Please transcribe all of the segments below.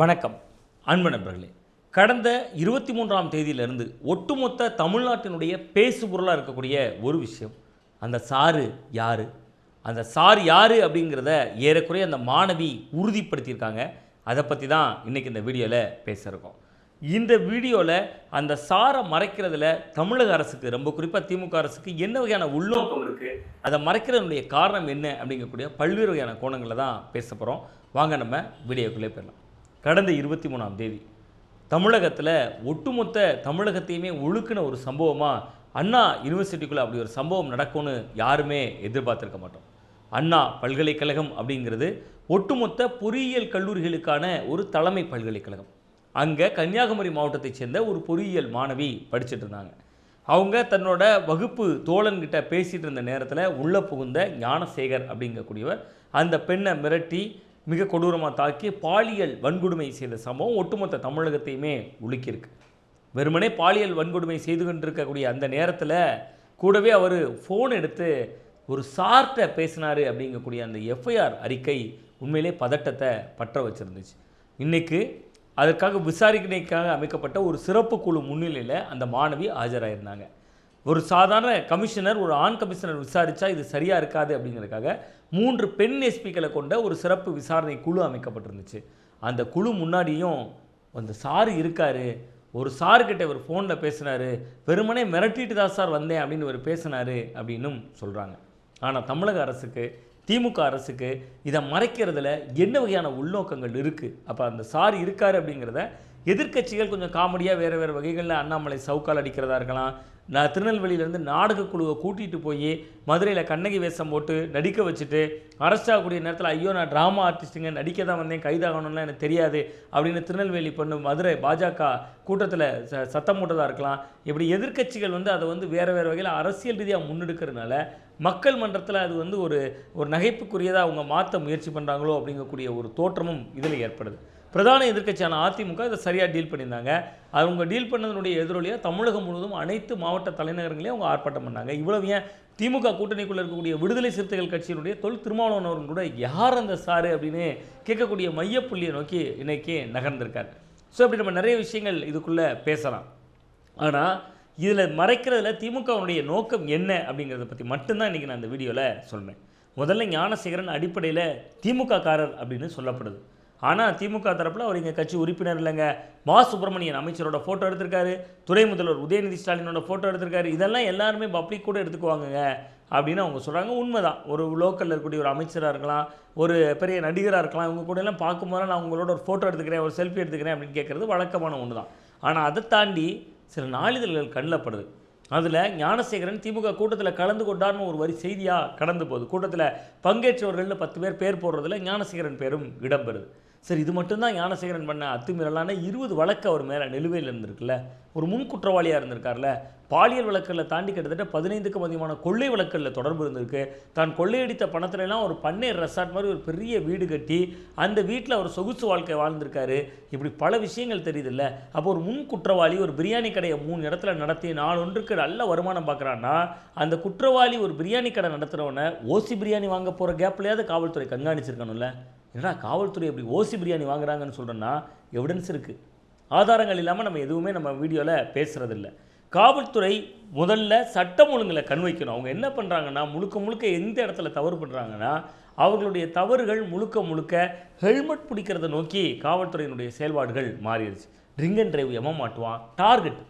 வணக்கம் அன்பு நண்பர்களே. கடந்த இருபத்தி மூன்றாம் தேதியிலிருந்து ஒட்டுமொத்த தமிழ்நாட்டினுடைய பேசு பொருளாக இருக்கக்கூடிய ஒரு விஷயம் அந்த சாரு யார்? அந்த சார் யார் அப்படிங்கிறத ஏறக்குறைய அந்த மாணவி உறுதிப்படுத்தியிருக்காங்க. அதை பற்றி தான் இன்றைக்கி இந்த வீடியோவில் பேசியிருக்கோம் இந்த வீடியோவில் அந்த சாரை மறைக்கிறதுல தமிழக அரசுக்கு ரொம்ப குறிப்பாக திமுக அரசுக்கு என்ன வகையான உள்நோக்கம் இருக்குது அதை மறைக்கிறதுனுடைய காரணம் என்ன அப்படிங்கக்கூடிய பல்வேறு வகையான கோணங்களை தான் பேச போகிறோம் வாங்க நம்ம வீடியோக்குள்ளே போயிடலாம். கடந்த இருபத்தி மூணாம் தேதி. தமிழகத்தில் ஒட்டுமொத்த தமிழகத்தையுமே ஒழுக்கின ஒரு சம்பவமாக அண்ணா யூனிவர்சிட்டிக்குள்ளே அப்படி ஒரு சம்பவம் நடக்கும்னு யாருமே எதிர்பார்த்துருக்க மாட்டோம். அண்ணா பல்கலைக்கழகம் அப்படிங்கிறது ஒட்டுமொத்த பொறியியல் கல்லூரிகளுக்கான ஒரு தலைமை பல்கலைக்கழகம். அங்கே கன்னியாகுமரி மாவட்டத்தைச் சேர்ந்த ஒரு பொறியியல் மாணவி படிச்சுட்டு இருந்தாங்க. அவங்க தன்னோட வகுப்பு தோழன்கிட்ட பேசிகிட்டு இருந்த நேரத்தில் உள்ளே புகுந்த ஞானசேகர் அப்படிங்கக்கூடியவர் அந்த பெண்ணை மிரட்டி மிக கொடூரமாக தாக்கி பாலியல் வன்கொடுமை செய்த சம்பவம் ஒட்டுமொத்த தமிழகத்தையுமே உலுக்கியிருக்கு. வெறுமனே பாலியல் வன்கொடுமை செய்து கொண்டிருக்கக்கூடிய அந்த நேரத்தில் கூடவே அவர் ஃபோன் எடுத்து ஒரு சார்ட்டை பேசினார் அப்படிங்கக்கூடிய அந்த எஃப்ஐஆர் அறிக்கை உண்மையிலே பதட்டத்தை பற்ற வச்சுருந்துச்சு. இன்றைக்கு அதற்காக விசாரணைக்காக அமைக்கப்பட்ட ஒரு சிறப்பு குழு முன்னிலையில் அந்த மாணவி ஆஜராயிருந்தாங்க. ஒரு சாதாரண கமிஷனர் ஒரு ஆண் கமிஷனர் விசாரித்தா இது சரியாக இருக்காது அப்படிங்கிறதுக்காக மூன்று பெண் எஸ்பிக்களை கொண்ட ஒரு சிறப்பு விசாரணை குழு அமைக்கப்பட்டிருந்துச்சு. அந்த குழு முன்னாடியும் அந்த சார் இருக்கார். ஒரு சாருக்கிட்ட இவர் ஃபோனில் பேசினாரு. வெறுமனே மிரட்டிட்டு தான் சார் வந்தேன் அப்படின்னு இவர் பேசினார் அப்படின்னும் சொல்கிறாங்க ஆனால் தமிழக அரசுக்கு திமுக அரசுக்கு இதை மறைக்கிறதுல என்ன வகையான உள்நோக்கங்கள் இருக்குது அப்போ அந்த சார் இருக்கார் அப்படிங்கிறத எதிர்க்கட்சிகள் கொஞ்சம் காமெடியாக வேறு வேறு வகைகளில் அண்ணாமலை சவுக்கால் அடிக்கிறதா இருக்கலாம். நான் திருநெல்வேலியிலேருந்து நாடக குழுவை கூட்டிகிட்டு போய் மதுரையில் கண்ணகி வேஷம் போட்டு நடிக்க வச்சுட்டு அரெஸ்ட் ஆகக்கூடிய நேரத்தில் ஐயோ நான் ட்ராமா ஆர்டிஸ்ட்டுங்க நடிக்க தான் வந்தேன் கைதாகணும்லாம் எனக்கு தெரியாது அப்படின்னு திருநெல்வேலி பொண்ணு மதுரை பாஜக கூட்டத்தில் ச சத்தம் போட்டதாக இருக்கலாம். இப்படி எதிர்க்கட்சிகள் வந்து அதை வந்து வேறு வேறு வகையில் அரசியல் ரீதியாக முன்னெடுக்கிறதுனால மக்கள் மன்றத்தில் அது வந்து ஒரு ஒரு நகைப்புக்குரியதாக அவங்க மாற்ற முயற்சி பண்ணுறாங்களோ அப்படிங்கக்கூடிய ஒரு தோற்றமும் இதில் ஏற்படுது. பிரதான எதிர்க்கட்சியான அதிமுக இதை சரியாக டீல் பண்ணியிருந்தாங்க. அவங்க டீல் பண்ணதனுடைய எதிரொலியாக தமிழகம் முழுவதும் அனைத்து மாவட்ட தலைநகரங்களையும் அவங்க ஆர்ப்பாட்டம் பண்ணாங்க. இவ்வளவு ஏன் திமுக கூட்டணிக்குள்ளே இருக்கக்கூடிய விடுதலை சிறுத்தைகள் கட்சியினுடைய தொல் திருமாவளவன் அவர்கள் கூட யார் அந்த சாரு அப்படின்னு கேட்கக்கூடிய மையப்புள்ளியை நோக்கி இன்றைக்கி நகர்ந்திருக்கார். ஸோ அப்படி நம்ம நிறைய விஷயங்கள் இதுக்குள்ளே பேசலாம். ஆனால் இதில் மறைக்கிறதுல திமுகவுடைய நோக்கம் என்ன அப்படிங்கிறத பற்றி மட்டும்தான் இன்றைக்கி நான் இந்த வீடியோவில் சொல்வேன் முதல்ல ஞானசேகரன் அடிப்படையில் திமுக காரர் அப்படின்னு சொல்லப்படுது. ஆனால் திமுக தரப்பில் அவர் எங்கள் கட்சி உறுப்பினர் இல்லைங்க. மா. சுப்பிரமணியன் அமைச்சரோட ஃபோட்டோ எடுத்திருக்காரு. துணை முதல்வர் உதயநிதி ஸ்டாலினோட ஃபோட்டோ எடுத்திருக்காரு. இதெல்லாம் எல்லாருமே பப்ளிக் கூட எடுத்துக்குவாங்கங்க அப்படின்னு அவங்க சொல்கிறாங்க உண்மைதான். ஒரு லோக்கலில் இருக்கக்கூடிய ஒரு அமைச்சராக இருக்கலாம் ஒரு பெரிய நடிகராக இருக்கலாம் இவங்க கூட எல்லாம் பார்க்கும்போது நான் உங்களோட ஒரு ஃபோட்டோ எடுத்துக்கிறேன் ஒரு செல்ஃபி எடுத்துக்கிறேன் அப்படின்னு கேட்குறது வழக்கமான ஒன்று தான் ஆனால் அதை தாண்டி சில நாளிதழ்கள் கண்ணப்படுது. அதில் ஞானசேகரன் திமுக கூட்டத்தில் கலந்து கொண்டார்னு ஒரு வரி செய்தியாக கடந்து போகுது. கூட்டத்தில் பங்கேற்றவர்களில் பத்து பேர் பேர் போடுறதுல ஞானசேகரன் பேரும் இடம்பெறுது. சரி இது மட்டும்தான் ஞானசேகரன் பண்ண அத்துமீறலான இருபது வழக்கு அவர் மேலே நிலுவையில் இருந்திருக்குல்ல. ஒரு முன் குற்றவாளியாக இருந்திருக்கார்ல பாலியல் வழக்குகளில் தாண்டி கிட்டத்தட்ட பதினைந்துக்கும் அதிகமான கொள்ளை வழக்குகளில் தொடர்பு இருந்திருக்கு. தான் கொள்ளையடித்த பணத்துலலாம் ஒரு பண்ணை ரெசார்ட் மாதிரி ஒரு பெரிய வீடு கட்டி அந்த வீட்டில் அவர் சொகுசு வாழ்க்கை வாழ்ந்திருக்காரு. இப்படி பல விஷயங்கள் தெரியுதுல்ல. அப்போ ஒரு முன் குற்றவாளி ஒரு பிரியாணி கடையை மூணு இடத்துல நடத்தி நாலொன்றுக்கு நல்ல வருமானம் பார்க்குறான்னா அந்த குற்றவாளி ஒரு பிரியாணி கடை நடத்துகிறவனை ஓசி பிரியாணி வாங்க போகிற கேப்லையாவது காவல்துறை கண்காணிச்சிருக்கணும்ல. ஏன்னா காவல்துறை அப்படி ஓசி பிரியாணி வாங்குறாங்கன்னு சொல்கிறேன்னா எவிடன்ஸ் இருக்குது ஆதாரங்கள் இல்லாமல் நம்ம எதுவுமே நம்ம வீடியோவில் பேசுகிறதில்ல காவல்துறை முதல்ல சட்டம் ஒழுங்கில் கண் வைக்கணும். அவங்க என்ன பண்ணுறாங்கன்னா முழுக்க முழுக்க எந்த இடத்துல தவறு பண்ணுறாங்கன்னா அவர்களுடைய தவறுகள் முழுக்க முழுக்க ஹெல்மெட் பிடிக்கிறத நோக்கி காவல்துறையினுடைய செயல்பாடுகள் மாறிடுச்சு. ட்ரிங்க் அண்ட் டிரைவ் எம மாட்டுவான் டார்கெட்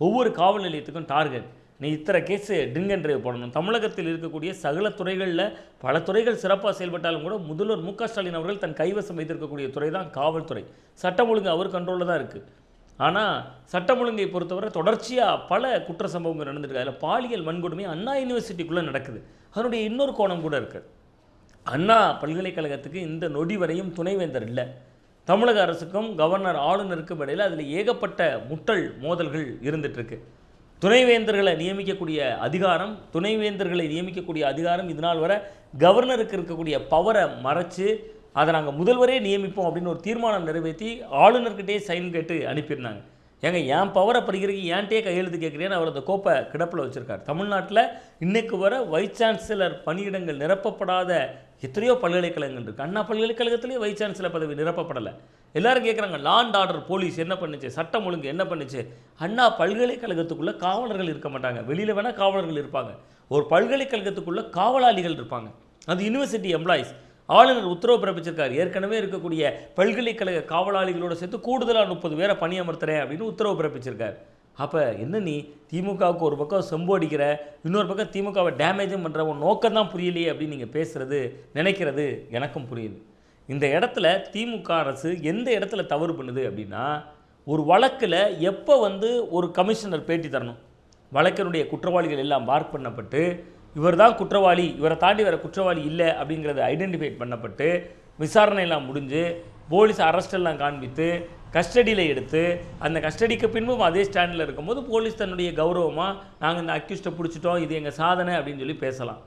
ஒவ்வொரு காவல் நிலையத்துக்கும் டார்கெட் நீ இத்தனை கேஸு ட்ரிங்க் அண்ட் டிரைவ் போடணும். தமிழகத்தில் இருக்கக்கூடிய சகல துறைகளில் பல துறைகள் சிறப்பாக செயல்பட்டாலும் கூட முதல்வர் மு ஸ்டாலின் அவர்கள் தன் கைவசம் வைத்திருக்கக்கூடிய துறை தான் காவல்துறை. சட்டம் ஒழுங்கு அவர் கண்ட்ரோலில் தான் இருக்குது ஆனால் சட்டம் ஒழுங்கை பொறுத்தவரை தொடர்ச்சியாக பல குற்ற சம்பவங்கள் நடந்துருக்கு. அதில் பாலியல் வன்கொடுமை அண்ணா யூனிவர்சிட்டிக்குள்ளே நடக்குது. அதனுடைய இன்னொரு கோணம் கூட இருக்குது அண்ணா பல்கலைக்கழகத்துக்கு இந்த நொடி வரையும் துணைவேந்தர் இல்லை. தமிழக அரசுக்கும் கவர்னர் ஆளுநருக்கும் இடையில் அதில் ஏகப்பட்ட முட்டல் மோதல்கள் இருந்துகிட்ருக்கு துணைவேந்தர்களை நியமிக்கக்கூடிய அதிகாரம் துணைவேந்தர்களை நியமிக்கக்கூடிய அதிகாரம். இதனால் வர கவர்னருக்கு இருக்கக்கூடிய பவரை மறைச்சு அதை நாங்கள் முதல்வரே நியமிப்போம் அப்படின்னு ஒரு தீர்மானம் நிறைவேற்றி ஆளுநர்கிட்டே சைன் கேட்டு அனுப்பியிருந்தாங்க. ஏங்க என் பவரை படிக்கிறதுக்கு ஏன்ட்டே கையெழுத்து கேட்குறேன்னு அவர் அந்த கோப்பை கிடப்பில் வச்சுருக்கார். தமிழ்நாட்டில் இன்றைக்கு வர வைஸ் சான்சலர் பணியிடங்கள் நிரப்பப்படாத எத்தனையோ பல்கலைக்கழகங்கள் இருக்குது அண்ணா பல்கலைக்கழகத்திலேயே வைஸ் சான்சலர் பதவி நிரப்பப்படலை. எல்லோரும் கேட்குறாங்க லாண்ட் ஆர்டர் போலீஸ் என்ன பண்ணுச்சு? சட்டம் ஒழுங்கு என்ன பண்ணுச்சு? அண்ணா பல்கலைக்கழகத்துக்குள்ளே காவலர்கள் இருக்க மாட்டாங்க. வெளியில் வேணால் காவலர்கள் இருப்பாங்க. ஒரு பல்கலைக்கழகத்துக்குள்ளே காவலாளிகள் இருப்பாங்க. அது யூனிவர்சிட்டி எம்ப்ளாயிஸ் ஆளுநர் உத்தரவு பிறப்பிச்சிருக்கார். ஏற்கனவே இருக்கக்கூடிய பல்கலைக்கழக காவலாளிகளோட சேர்த்து கூடுதலாக முப்பது பேரை பணியமர்த்துறேன் அப்படின்னு உத்தரவு பிறப்பிச்சிருக்கார். அப்போ என்ன நீ? திமுகவுக்கு ஒரு பக்கம் செம்பு அடிக்கிற இன்னொரு பக்கம் திமுகவை டேமேஜும் பண்ணுற உன் நோக்கம் தான் புரியலையே அப்படின்னு நீங்கள் பேசுகிறது நினைக்கிறது எனக்கும் புரியுது. இந்த இடத்துல திமுக அரசு எந்த இடத்துல தவறு பண்ணுது அப்படின்னா ஒரு வழக்கில் எப்போ வந்து ஒரு கமிஷனர் பேட்டி தரணும்? வழக்கினுடைய குற்றவாளிகள் எல்லாம் மார்க் பண்ணப்பட்டு இவர் தான் குற்றவாளி இவரை தாண்டி வேறு குற்றவாளி இல்லை அப்படிங்கிறத ஐடென்டிஃபை பண்ணப்பட்டு விசாரணை எல்லாம் முடிஞ்சு போலீஸ் அரெஸ்டெல்லாம் காண்பித்து கஸ்டடியில் எடுத்து அந்த கஸ்டடிக்கு பின்பும் அதே ஸ்டாண்டில் இருக்கும்போது போலீஸ் தன்னுடைய கௌரவமாக நாங்கள் இந்த அக்யூஸ்ட்டை பிடிச்சிட்டோம் இது எங்கள் சாதனை அப்படின்னு சொல்லி பேசலாம்.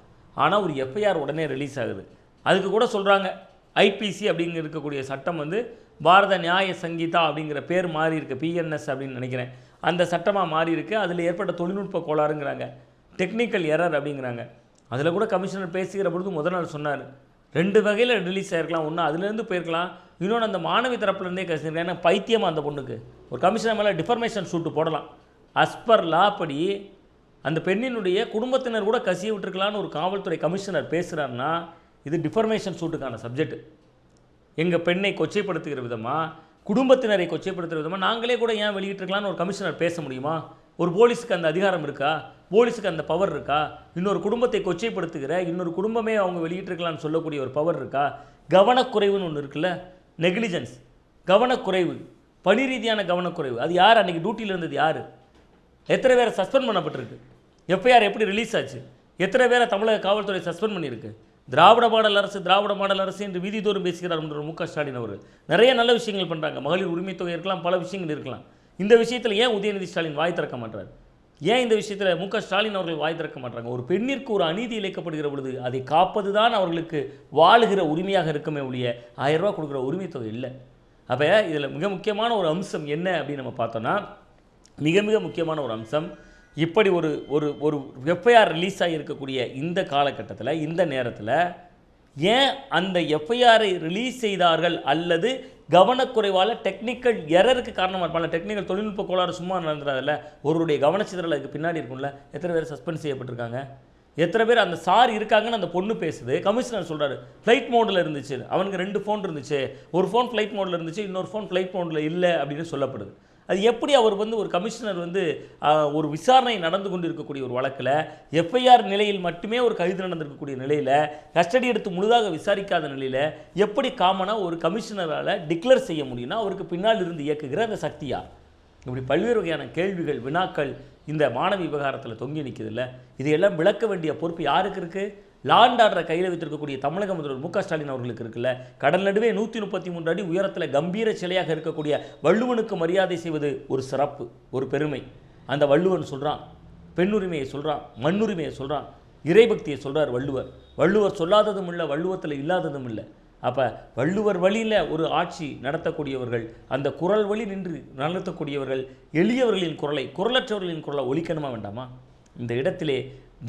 ஆனால் ஒரு எஃப்ஐஆர் உடனே ரிலீஸ் ஆகுது. அதுக்கு கூட சொல்கிறாங்க ஐபிசி அப்படிங்க இருக்கக்கூடிய சட்டம் வந்து பாரத நியாய சங்கீதா அப்படிங்கிற பேர் மாறி இருக்குது பிஎன்எஸ் அப்படின்னு நினைக்கிறேன். அந்த சட்டமாக மாறி இருக்குது அதில் ஏற்பட்ட தொழில்நுட்ப கோளாறுங்கிறாங்க. டெக்னிக்கல் எரர் அப்படிங்கிறாங்க. அதில் கூட கமிஷனர் பேசுகிற பொழுது முதல் நாள் சொன்னார் ரெண்டு வகையில் ரிலீஸ் ஆகிருக்கலாம் ஒன்று அதுலேருந்து போயிருக்கலாம் இன்னொன்று அந்த மாணவி தரப்புலேருந்தே பேசியிருக்கேன் ஏன்னா பைத்தியமாக அந்த பொண்ணுக்கு. ஒரு கமிஷனர் மேலே டிஃபர்மேஷன் சூட்டு போடலாம். அஸ்பர் லா படி அந்த பெண்ணினுடைய குடும்பத்தினர் கூட கசிய விட்டுருக்கலான்னு ஒரு காவல்துறை கமிஷனர் பேசுகிறாருன்னா இது டிஃபர்மேஷன் சூட்டுக்கான சப்ஜெக்ட் எங்கள் பெண்ணை கொச்சைப்படுத்துகிற விதமாக குடும்பத்தினரை கொச்சைப்படுத்துகிற விதமாக நாங்களே கூட ஏன் வெளியிட்டிருக்கலாம்னு ஒரு கமிஷனர் பேச முடியுமா? ஒரு போலீஸுக்கு அந்த அதிகாரம் இருக்கா? போலீஸுக்கு அந்த பவர் இருக்கா? இன்னொரு குடும்பத்தை கொச்சைப்படுத்துகிற இன்னொரு குடும்பமே அவங்க வெளியிட்டிருக்கலாம்னு சொல்லக்கூடிய ஒரு பவர் இருக்கா? கவனக்குறைவுன்னு ஒன்று இருக்குல்ல? நெக்லிஜென்ஸ் கவனக்குறைவு பணி ரீதியான கவனக்குறைவு. அது யார்? அன்றைக்கி டியூட்டியில் இருந்தது யார்? எத்தனை பேரை சஸ்பெண்ட் பண்ணப்பட்டிருக்கு? எஃப்ஐஆர் எப்படி ரிலீஸ் ஆச்சு? எத்தனை பேரை தமிழக காவல்துறை சஸ்பெண்ட் பண்ணியிருக்கு? திராவிட மாடல் அரசு திராவிட மாடல் அரசு என்று வீதிதோறும் பேசுகிறார் என்ற மு க ஸ்டாலின் அவர்கள். நிறைய நல்ல விஷயங்கள் பண்ணுறாங்க மகளிர் உரிமை தொகை இருக்கலாம் பல விஷயங்கள் இருக்கலாம். இந்த விஷயத்தில் ஏன் உதயநிதி ஸ்டாலின் வாய் திறக்க மாட்டார் ஏன் இந்த விஷயத்தில் மு க ஸ்டாலின் அவர்கள் வாய் திறக்க மாட்டாங்க? ஒரு பெண்ணிற்கு ஒரு அநீதி இழைக்கப்படுகிற பொழுது அதை காப்பது தான் அவர்களுக்கு வாழுகிற உரிமையாக இருக்குமே ஒழிய ஆயிரம் ரூபா கொடுக்குற உரிமை தொகை இல்லை. அப்போ இதில் மிக முக்கியமான ஒரு அம்சம் என்ன அப்படின்னு நம்ம பார்த்தோன்னா மிக மிக முக்கியமான ஒரு அம்சம் இப்படி ஒரு ஒரு ஒரு எஃப்ஐஆர் ரிலீஸ் ஆகியிருக்கக்கூடிய இந்த காலகட்டத்தில் இந்த நேரத்தில் ஏன் அந்த எஃப்ஐஆரை ரிலீஸ் செய்தார்கள் அல்லது கவனக்குறைவால் டெக்னிக்கல் எரருக்கு காரணமாக இருப்பாங்க டெக்னிக்கல் தொழில்நுட்ப கோளாறு சும்மா நடந்துடாதில்ல ஒருவருடைய கவனச்சிதறல் அதுக்கு பின்னாடி இருக்கும்ல. எத்தனை பேர் சஸ்பெண்ட் செய்யப்பட்டிருக்காங்க? எத்தனை பேர் அந்த சார் இருக்காங்கன்னு அந்த பொண்ணு பேசுது. கமிஷனர் சொல்கிறாரு ஃப்ளைட் மோடில் இருந்துச்சு. அவனுக்கு ரெண்டு ஃபோன் இருந்துச்சு. ஒரு ஃபோன் ஃப்ளைட் மோடில் இருந்துச்சு இன்னொரு ஃபோன் ஃப்ளைட் மோடில் இல்லை அப்படின்னு சொல்லப்படுது. அது எப்படி அவர் வந்து ஒரு கமிஷனர் வந்து ஒரு விசாரணை நடந்து கொண்டு இருக்கக்கூடிய ஒரு வழக்கில் எஃப்ஐஆர் நிலையில் மட்டுமே ஒரு கைது நடந்திருக்கக்கூடிய நிலையில் கஸ்டடி எடுத்து முழுதாக விசாரிக்காத நிலையில் எப்படி காமனாக ஒரு கமிஷனரால் டிக்ளேர் செய்ய முடியும்னா அவருக்கு பின்னால் இருந்து இயக்குகிற அந்த சக்தி இப்படி பல்வேறு வகையான கேள்விகள் வினாக்கள் இந்த மாணவி விவகாரத்தில் தொங்கி நிற்கிறதில்ல இதையெல்லாம் விளக்க வேண்டிய பொறுப்பு யாருக்கு இருக்குது லாண்ட் ஆர்டரை கையில் வைத்திருக்கக்கூடிய தமிழக முதல்வர் மு க ஸ்டாலின் அவர்களுக்கு இருக்குல்ல? கடல் நடுவே நூற்றி முப்பத்தி மூன்று அடி உயரத்தில் கம்பீர சிலையாக இருக்கக்கூடிய வள்ளுவனுக்கு மரியாதை செய்வது ஒரு சிறப்பு ஒரு பெருமை. அந்த வள்ளுவன் சொல்கிறான் பெண்ணுரிமையை சொல்கிறான் மண்ணுரிமையை சொல்கிறான் இறைபக்தியை சொல்கிறார் வள்ளுவர். வள்ளுவர் சொல்லாததும் இல்லை வள்ளுவத்தில் இல்லாததும் இல்லை. அப்போ வள்ளுவர் வழியில் ஒரு ஆட்சி நடத்தக்கூடியவர்கள் அந்த குரல் வழி நின்று நடத்தக்கூடியவர்கள் எளியவர்களின் குரலை குரலற்றவர்களின் குரலை ஒழிக்கணுமா வேண்டாமா? இந்த இடத்திலே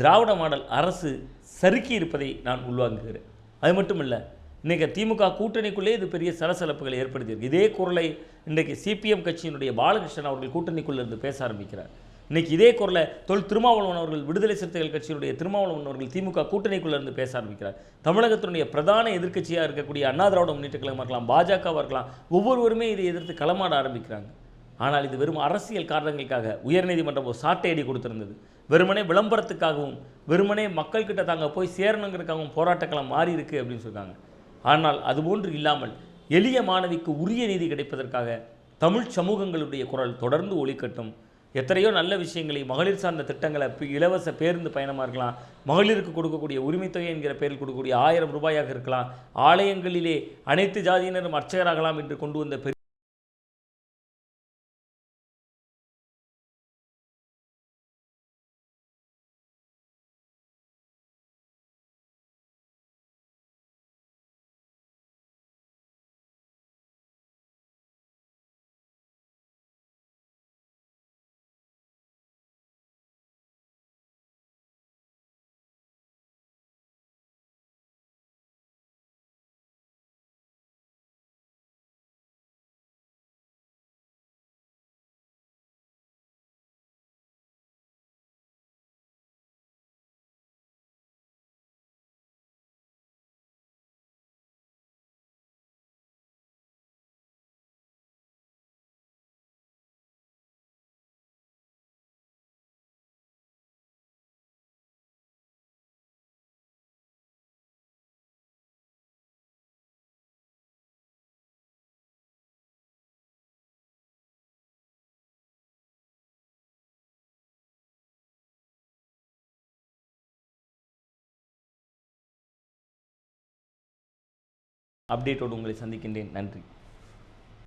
திராவிட மாடல் அரசு சறுக்கி இருப்பதை நான் உள்வாங்குகிறேன். அது மட்டும் இல்லை இன்றைக்கி திமுக கூட்டணிக்குள்ளே இது பெரிய சலசலப்புகளை ஏற்படுத்தியிருக்கு. இதே குரலை இன்றைக்கு சிபிஎம் கட்சியினுடைய பாலகிருஷ்ணன் அவர்கள் கூட்டணிக்குள்ளே இருந்து பேச ஆரம்பிக்கிறார். இன்றைக்கி இதே குரலை தொல் திருமாவளவன் அவர்கள் விடுதலை சிறுத்தைகள் கட்சியினுடைய திருமாவளவன் அவர்கள் திமுக கூட்டணிக்குள்ளே இருந்து பேச ஆரம்பிக்கிறார். தமிழகத்தினுடைய பிரதான எதிர்க்கட்சியாக இருக்கக்கூடிய அண்ணா திராவிட முன்னேற்ற கழகமாக இருக்கலாம் பாஜகவாக இருக்கலாம் ஒவ்வொருவருமே இதை எதிர்த்து களமாட ஆரம்பிக்கிறாங்க. ஆனால் இது வெறும் அரசியல் காரணங்களுக்காக உயர்நீதிமன்றம் ஒரு சாட்டை அடி கொடுத்திருந்தது. வெறுமனே விளம்பரத்துக்காகவும் வெறுமனே மக்கள்கிட்ட தாங்க போய் சேரணுங்கிறதுக்காகவும் போராட்டக்களம் மாறி இருக்கு அப்படின்னு சொல்கிறாங்க ஆனால் அதுபோன்று இல்லாமல் எளிய மாணவிக்கு உரிய நீதி கிடைப்பதற்காக தமிழ் சமூகங்களுடைய குரல் தொடர்ந்து ஒழிக்கட்டும் எத்தனையோ நல்ல விஷயங்களை மகளிர் சார்ந்த திட்டங்களை இலவச பேருந்து பயணமாக இருக்கலாம் மகளிருக்கு கொடுக்கக்கூடிய உரிமைத்தொகை என்கிற பெயரில் கொடுக்கக்கூடிய ஆயிரம் ரூபாயாக இருக்கலாம் ஆலயங்களிலே அனைத்து ஜாதியினரும் அர்ச்சகராகலாம் என்று கொண்டு வந்த பெரிய அப்டேட்டோடு உங்களை சந்திக்கின்றேன். நன்றி.